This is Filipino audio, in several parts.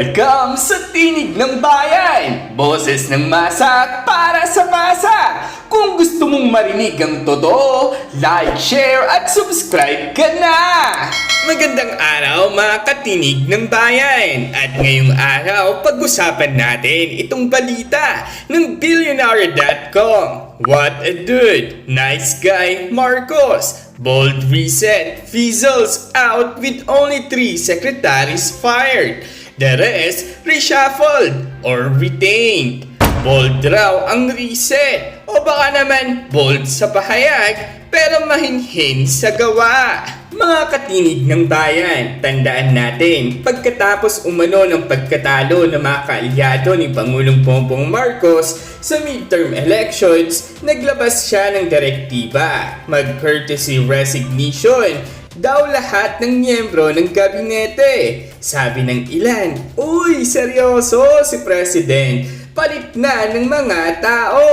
Welcome sa Tinig ng Bayan! Boses ng masa para sa masa! Kung gusto mong marinig ang totoo, like, share at subscribe ka na! Magandang araw mga katinig ng bayan! At ngayong araw, pag-usapan natin itong balita ng Billionaire.com. What a dude! Nice guy, Marcos! Bold reset, fizzles out with only three secretaries fired. The rest reshuffled or retained. Bold raw ang reset o baka naman bold sa pahayag pero mahinhin sa gawa. Mga katinig ng bayan, tandaan natin, pagkatapos umano ng pagkatalo ng mga kaalyado ni Pangulong Bongbong Marcos sa midterm elections, naglabas siya ng direktiba, mag-courtesy resignation, daw lahat ng miyembro ng gabinete. Sabi ng ilan, Uy, seryoso si President, palit na ng mga tao.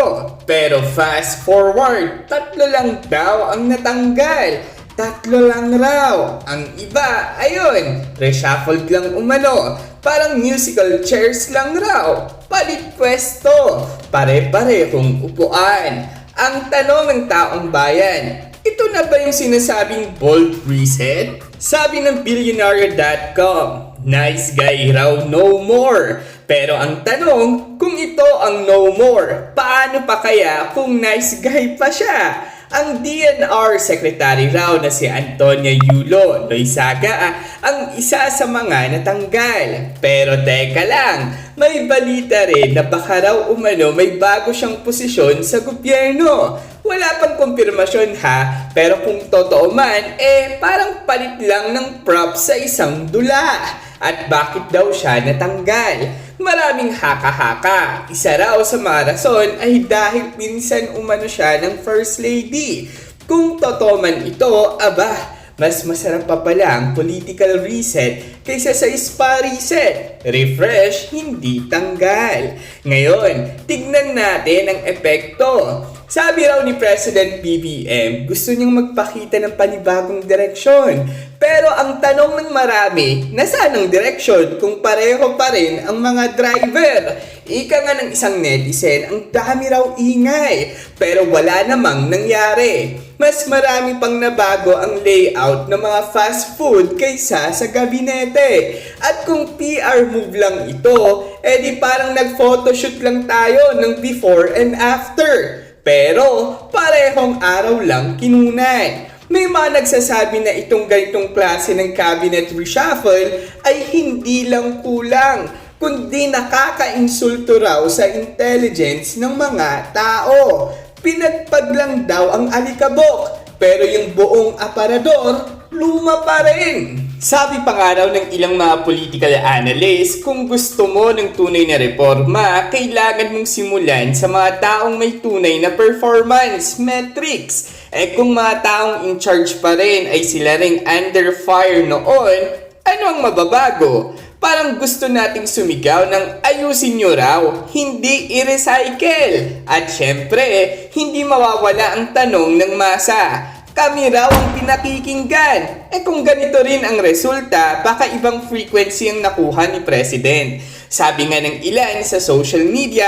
Pero fast forward, tatlo lang daw ang natanggal. Tatlo lang raw. Ang iba, ayun, reshuffled lang umano. Parang musical chairs lang raw. Palit pwesto. Pare-parehong upuan. Ang tanong ng taong bayan, ito na ba yung sinasabing bold reset? Sabi ng Billionaire.com, nice guy raw no more. Pero ang tanong, kung ito ang no more, paano pa kaya kung nice guy pa siya? Ang DNR Secretary raw na si Antonia Yulo Loizaga ang isa sa mga natanggal. Pero teka lang, may balita rin na baka raw umano may bago siyang posisyon sa gobyerno. Wala pang kumpirmasyon ha, pero kung totoo man, eh parang palit lang ng prop sa isang dula. At bakit daw siya natanggal? Maraming haka-haka. Isa raw sa mga rason ay dahil pinsan umano siya ng First Lady. Kung totoo man ito, aba, mas masarap pa pala ang political reset kaysa sa spa reset. Refresh, hindi tanggal. Ngayon, tignan natin ang epekto. Sabi raw ni President BBM, gusto niyang magpakita ng panibagong direksyon. Pero ang tanong ng marami, nasaan ang direksyon kung pareho pa rin ang mga driver? Ika nga ng isang netizen, ang dami raw ingay, pero wala namang nangyari. Mas marami pang nabago ang layout ng mga fast food kaysa sa gabinete. At kung PR move lang ito, edi parang nag-photoshoot lang tayo ng before and after. Pero parehong araw lang kinunan. May mga nagsasabi na itong ganitong klase ng cabinet reshuffle ay hindi lang kulang, kundi nakaka-insulto raw sa intelligence ng mga tao. Pinagpag lang daw ang alikabok, pero yung buong aparador, luma pa rin. Sabi pa nga raw ng ilang mga political analysts, kung gusto mo ng tunay na reforma, kailangan mong simulan sa mga taong may tunay na performance metrics. Eh kung mga taong in charge pa rin ay sila ring under fire noon, ano ang mababago? Parang gusto nating sumigaw ng ayusin nyo raw, hindi i-recycle. At syempre, hindi mawawala ang tanong ng masa. Kami raw ang pinakikinggan. Eh kung ganito rin ang resulta, baka ibang frequency ang nakuha ni President. Sabi nga ng ilan sa social media,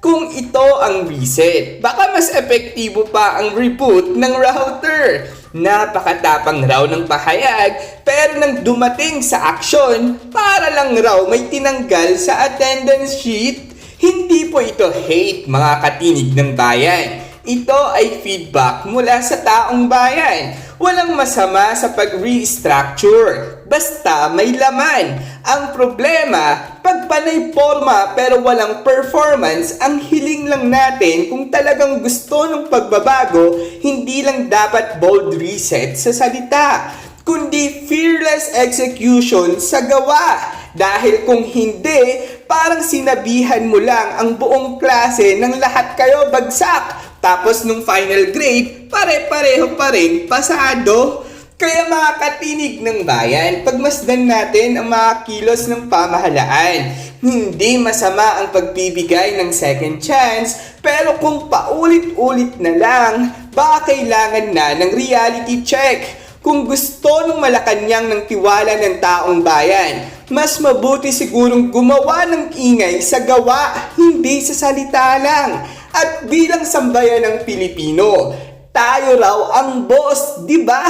kung ito ang reset, baka mas epektibo pa ang reboot ng router. Napakatapang raw ng pahayag, pero nang dumating sa aksyon, para lang raw may tinanggal sa attendance sheet. Hindi po ito hate mga katinig ng bayan. Ito ay feedback mula sa taong bayan. Walang masama sa pag-restructure. Basta may laman. Ang problema, pag panay forma pero walang performance, ang hiling lang natin kung talagang gusto ng pagbabago, hindi lang dapat bold reset sa salita, kundi fearless execution sa gawa. Dahil kung hindi, parang sinabihan mo lang ang buong klase ng lahat kayo bagsak. Tapos nung final grade, pare-pareho pa rin pasado. Kaya mga katinig ng bayan, pagmasdan natin ang mga kilos ng pamahalaan. Hindi masama ang pagbibigay ng second chance, pero kung paulit-ulit na lang, baka kailangan na ng reality check. Kung gusto ng Malacanang ng tiwala ng taong bayan, mas mabuti sigurong gumawa ng ingay sa gawa, hindi sa salita lang. At bilang sambayan ng Pilipino, tayo raw ang boss, di ba?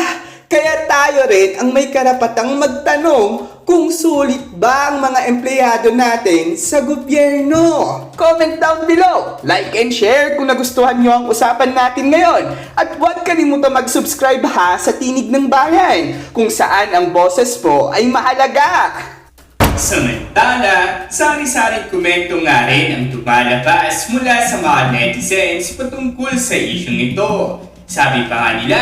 Kaya tayo rin ang may karapatang magtanong kung sulit ba ang mga empleyado natin sa gobyerno. Comment down below, like and share kung nagustuhan nyo ang usapan natin ngayon. At huwag kalimutan mag-subscribe ha sa Tinig ng Bayan kung saan ang boses po ay mahalaga. Samantala, sari-saring komento nga rin ang lumalabas mula sa mga netizens patungkol sa isyong ito. Sabi pa nga nila,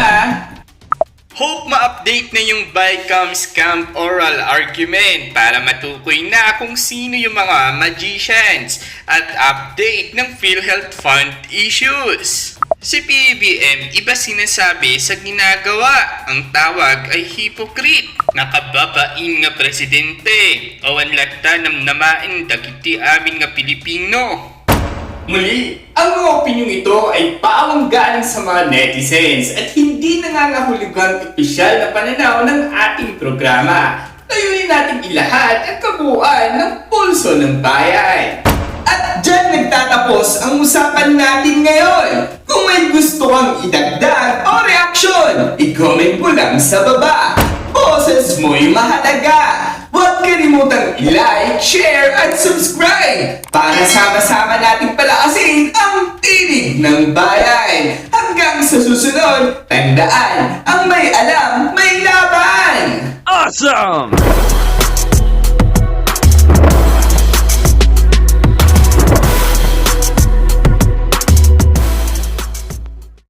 Hope ma-update na yung Bicam Scam Oral Argument para matukoy na kung sino yung mga magicians at update ng PhilHealth Fund issues. Si PBM iba sinasabi sa ginagawa. Ang tawag ay hypocrite. Nakababain nga presidente. Awan lagta nam namain dagiti amin nga Pilipino. Muli, ang mga opinyong ito ay pawang galing sa mga netizens at hindi nangangahulugang opisyal na pananaw ng ating programa. Layunin natin ilahat ang kabuuan ng pulso ng bayan. At dyan nagtatapos ang usapan natin ngayon. Kung may gusto kang idagdag o reaksyon, i-comment mo lang sa baba. Boses mo'y mahalaga. Huwag kalimutang i-like, share, at subscribe para sama-sama nating palakasin ang tinig ng bayan. Hanggang sa susunod, tandaan, ang may alam, may laban! Awesome!